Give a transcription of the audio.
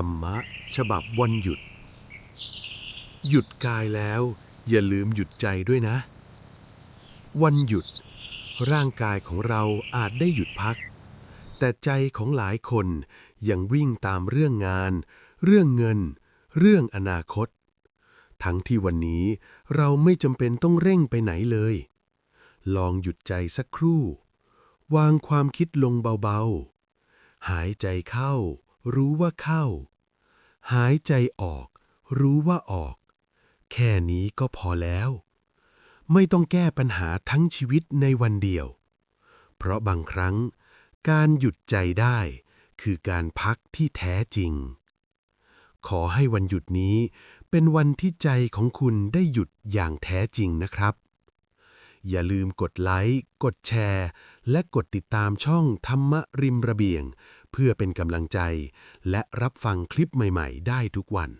รรมะ ฉบับวันหยุด หยุดกายแล้ว อย่าลืมหยุดใจด้วยนะ วันหยุด ร่างกายของเราอาจได้หยุดพัก แต่ใจของหลายคนยังวิ่งตามเรื่องงาน เรื่องเงิน เรื่องอนาคต ทั้งที่วันนี้เราไม่จำเป็นต้องเร่งไปไหนเลย ลองหยุดใจสักครู่ วางความคิดลงเบาๆ หายใจเข้า รู้ว่าเข้า หายใจออก รู้ว่าออก แค่นี้ก็พอแล้ว ไม่ต้องแก้ปัญหาทั้งชีวิตในวันเดียว เพราะบางครั้ง การหยุดใจได้ คือการพักที่แท้จริง ขอให้วันหยุดนี้เป็นวันที่ใจของคุณได้หยุดอย่างแท้จริงนะครับอย่าลืมกดไลค์ กดแชร์ และกดติดตามช่องธรรมริมระเบียง เพื่อเป็นกำลังใจ และรับฟังคลิปใหม่ ๆ ได้ทุกวัน